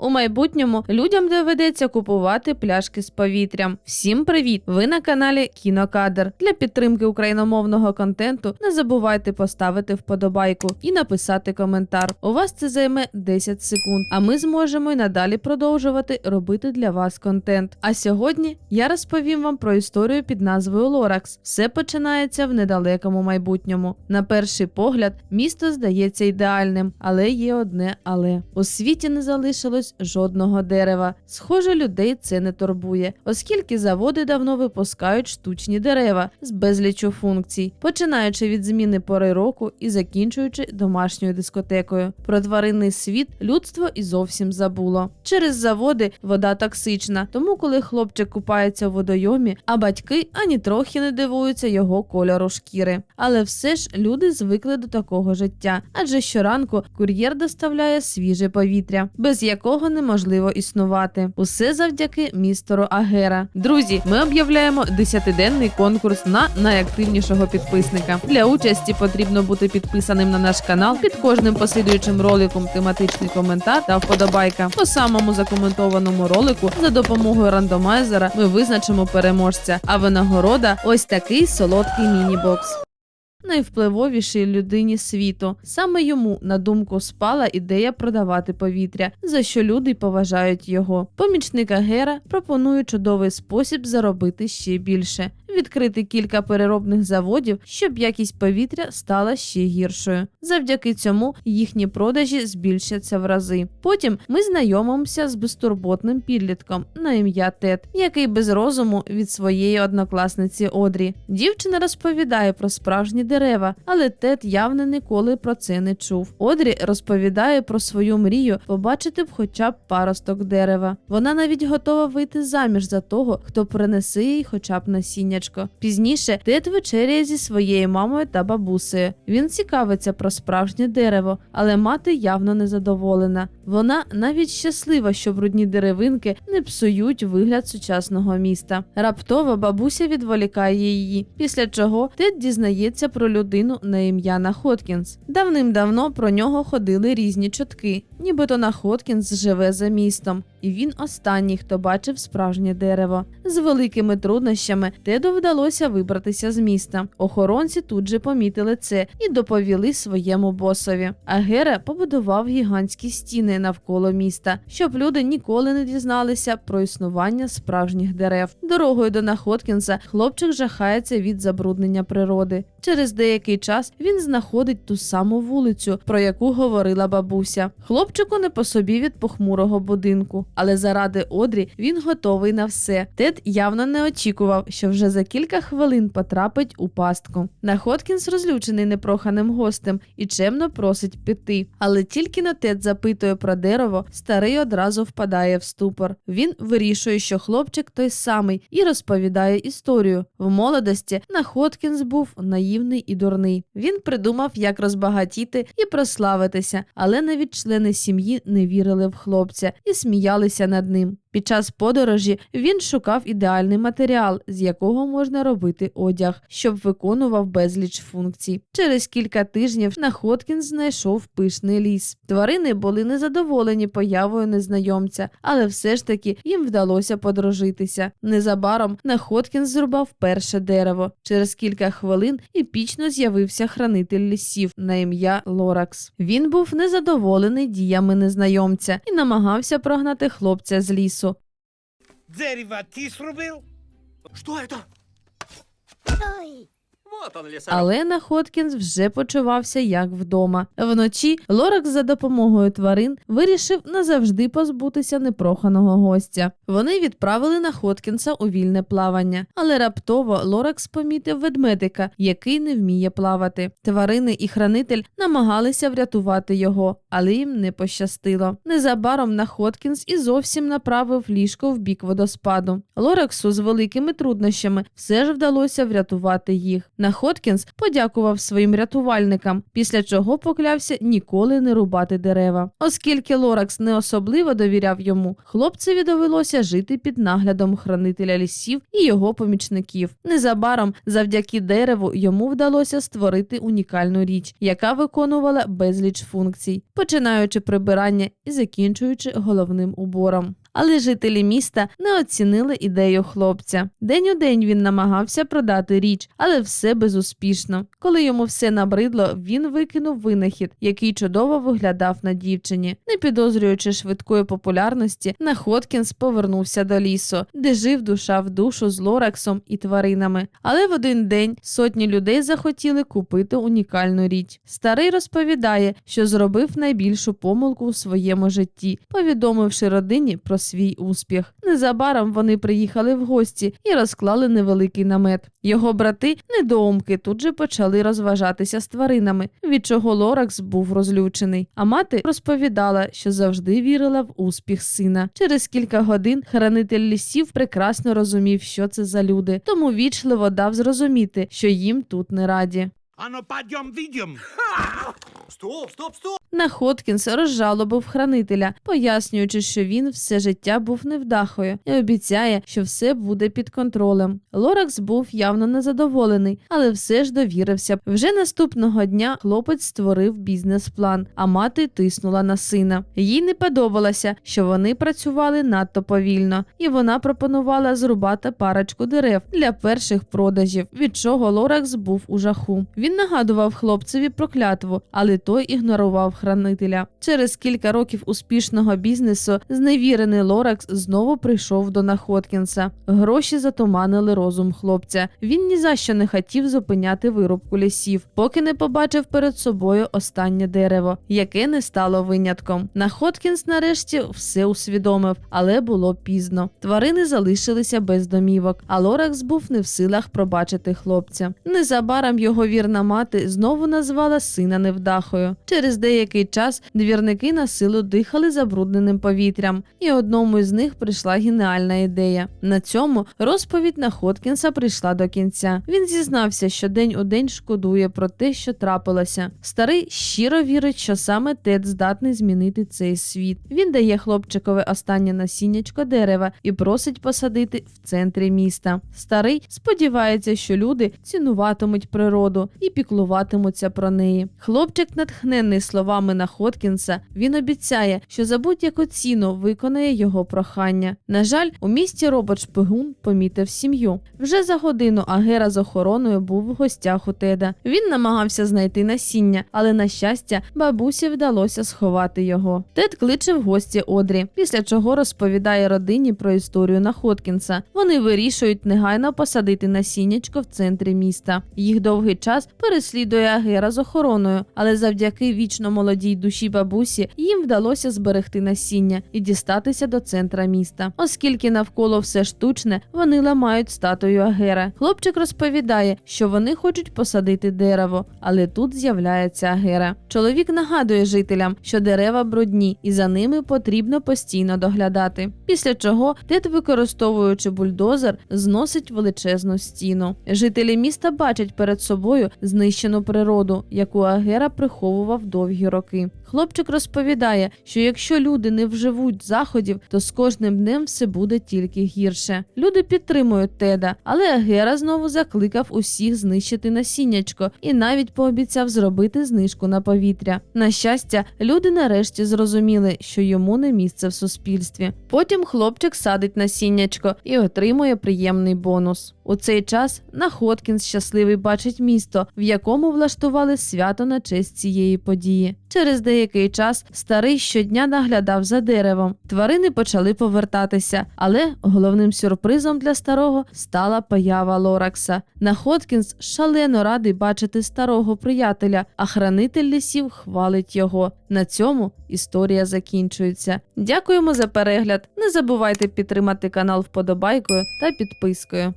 У майбутньому людям доведеться купувати пляшки з повітрям. Всім привіт! Ви на каналі Кінокадр. Для підтримки україномовного контенту не забувайте поставити вподобайку і написати коментар. У вас це займе 10 секунд, а ми зможемо й надалі продовжувати робити для вас контент. А сьогодні я розповім вам про історію під назвою Лоракс. Все починається в недалекому майбутньому. На перший погляд, місто здається ідеальним, але є одне але у світі не залишилось жодного дерева. Схоже, людей це не турбує, оскільки заводи давно випускають штучні дерева з безлічу функцій, починаючи від зміни пори року і закінчуючи домашньою дискотекою. Про тваринний світ людство і зовсім забуло. Через заводи вода токсична, тому коли хлопчик купається в водойомі, а батьки ані трохи не дивуються його кольору шкіри. Але все ж люди звикли до такого життя, адже щоранку кур'єр доставляє свіже повітря, без якого неможливо існувати. Усе завдяки містеру Агера. Друзі, ми об'являємо 10-денний конкурс на найактивнішого підписника. Для участі потрібно бути підписаним на наш канал під кожним послідуючим роликом тематичний коментар та вподобайка. По самому закоментованому ролику за допомогою рандомайзера ми визначимо переможця. А винагорода ось такий солодкий міні-бокс. Найвпливовішій людині світу. Саме йому на думку спала ідея продавати повітря, за що люди поважають його. Помічника Гера пропонує чудовий спосіб заробити ще більше. Відкрити кілька переробних заводів, щоб якість повітря стала ще гіршою. Завдяки цьому їхні продажі збільшаться в рази. Потім ми знайомимося з безтурботним підлітком на ім'я Тед, який без розуму від своєї однокласниці Одрі. Дівчина розповідає про справжні дерева, але Тед явно ніколи про це не чув. Одрі розповідає про свою мрію побачити б хоча б паросток дерева. Вона навіть готова вийти заміж за того, хто принесе їй хоча б насіннячко. Пізніше Тед вечеряє зі своєю мамою та бабусею. Він цікавиться про справжнє дерево, але мати явно незадоволена. Вона навіть щаслива, що брудні деревинки не псують вигляд сучасного міста. Раптово бабуся відволікає її, після чого Тед дізнається про людину на ім'я Находкінс. Давним-давно про нього ходили різні чутки, нібито Находкінс живе за містом, і він останній, хто бачив справжнє дерево. З великими труднощами Теду вдалося вибратися з міста. Охоронці тут же помітили це і доповіли своєму босові. А Гера побудував гігантські стіни навколо міста, щоб люди ніколи не дізналися про існування справжніх дерев. Дорогою до Находкінса хлопчик жахається від забруднення природи. Через деякий час він знаходить ту саму вулицю, про яку говорила бабуся. Хлопчику не по собі від похмурого будинку, але заради Одрі він готовий на все. Тед явно не очікував, що вже за кілька хвилин потрапить у пастку. Находкінс розлючений непроханим гостем і чемно просить піти. Але тільки на Тед запитує про дерево, старий одразу впадає в ступор. Він вирішує, що хлопчик той самий, і розповідає історію. В молодості Находкінс був наївний і дурний. Він придумав, як розбагатіти і прославитися, але навіть члени сім'ї не вірили в хлопця і сміялися над ним. Під час подорожі він шукав ідеальний матеріал, з якого можна робити одяг, щоб виконував безліч функцій. Через кілька тижнів Находкін знайшов пишний ліс. Тварини були незадоволені появою незнайомця, але все ж таки їм вдалося подружитися. Незабаром Находкін зрубав перше дерево. Через кілька хвилин епічно з'явився хранитель лісів на ім'я Лоракс. Він був незадоволений діями незнайомця і намагався прогнати хлопця з лісу. Дерево ты срубил? Что это? Sorry. Але Находкінс вже почувався як вдома. Вночі Лоракс за допомогою тварин вирішив назавжди позбутися непроханого гостя. Вони відправили Находкінса у вільне плавання, але раптово Лоракс помітив ведмедика, який не вміє плавати. Тварини і хранитель намагалися врятувати його, але їм не пощастило. Незабаром Находкінс і зовсім направив ліжко в бік водоспаду. Лораксу з великими труднощами все ж вдалося врятувати їх. Находкінс подякував своїм рятувальникам, після чого поклявся ніколи не рубати дерева. Оскільки Лоракс не особливо довіряв йому, хлопцеві довелося жити під наглядом хранителя лісів і його помічників. Незабаром, завдяки дереву, йому вдалося створити унікальну річ, яка виконувала безліч функцій, починаючи прибирання і закінчуючи головним убором. Але жителі міста не оцінили ідею хлопця. День у день він намагався продати річ, але все безуспішно. Коли йому все набридло, він викинув винахід, який чудово виглядав на дівчині. Не підозрюючи швидкої популярності, Находкінс повернувся до лісу, де жив душа в душу з Лораксом і тваринами. Але в один день сотні людей захотіли купити унікальну річ. Старий розповідає, що зробив найбільшу помилку у своєму житті, повідомивши родині про свій успіх. Незабаром вони приїхали в гості і розклали невеликий намет. Його брати, недоумки, тут же почали розважатися з тваринами, від чого Лоракс був розлючений. А мати розповідала, що завжди вірила в успіх сина. Через кілька годин хранитель лісів прекрасно розумів, що це за люди, тому вічливо дав зрозуміти, що їм тут не раді. Ано падьом відьом. Стоп, стоп, стоп! Находкінс розжалобив хранителя, пояснюючи, що він все життя був невдахою і обіцяє, що все буде під контролем. Лоракс був явно незадоволений, але все ж довірився. Вже наступного дня хлопець створив бізнес-план, а мати тиснула на сина. Їй не подобалося, що вони працювали надто повільно, і вона пропонувала зрубати парочку дерев для перших продажів, від чого Лоракс був у жаху. Він нагадував хлопцеві про клятву, але той ігнорував хранителя. Через кілька років успішного бізнесу зневірений Лоракс знову прийшов до Находкінса. Гроші затуманили розум хлопця. Він ні за що не хотів зупиняти вирубку лісів, поки не побачив перед собою останнє дерево, яке не стало винятком. Находкінс нарешті все усвідомив, але було пізно. Тварини залишилися без домівок, а Лоракс був не в силах пробачити хлопця. Незабаром його вірна мати знову назвала сина невдахою. Через деякий час двірники на силу дихали забрудненим повітрям, і одному із них прийшла геніальна ідея. На цьому розповідь Находкінса прийшла до кінця. Він зізнався, що день у день шкодує про те, що трапилося. Старий щиро вірить, що саме Тед здатний змінити цей світ. Він дає хлопчикове останнє насіннячко дерева і просить посадити в центрі міста. Старий сподівається, що люди цінуватимуть природу і піклуватимуться про неї. Хлопчик, натхнений словами Находкінса, він обіцяє, що за будь-яку ціну виконає його прохання. На жаль, у місті робот шпигун помітив сім'ю. Вже за годину Агера з охороною був в гостях у Теда. Він намагався знайти насіння, але на щастя, бабусі вдалося сховати його. Тед кличе в гості Одрі, після чого розповідає родині про історію Находкінса. Вони вирішують негайно посадити насіннячко в центрі міста. Їх довгий час переслідує Агера з охороною, але завдяки вічно молодій душі бабусі їм вдалося зберегти насіння і дістатися до центра міста. Оскільки навколо все штучне, вони ламають статую Агера. Хлопчик розповідає, що вони хочуть посадити дерево, але тут з'являється Агера. Чоловік нагадує жителям, що дерева брудні і за ними потрібно постійно доглядати. Після чого Тед, використовуючи бульдозер, зносить величезну стіну. Жителі міста бачать перед собою знищену природу, яку Агера приховував довгі роки. Хлопчик розповідає, що якщо люди не вживуть заходів, то з кожним днем все буде тільки гірше. Люди підтримують Теда, але Агера знову закликав усіх знищити насіннячко і навіть пообіцяв зробити знижку на повітря. На щастя, люди нарешті зрозуміли, що йому не місце в суспільстві. Потім хлопчик садить насіннячко і отримує приємний бонус. У цей час Находкінс щасливий бачить місто, в якому влаштували свято на честь цієї події. Через деякий час старий щодня наглядав за деревом. Тварини почали повертатися, але головним сюрпризом для старого стала поява Лоракса. Находкінс шалено радий бачити старого приятеля, а хранитель лісів хвалить його. На цьому історія закінчується. Дякуємо за перегляд. Не забувайте підтримати канал вподобайкою та підпискою.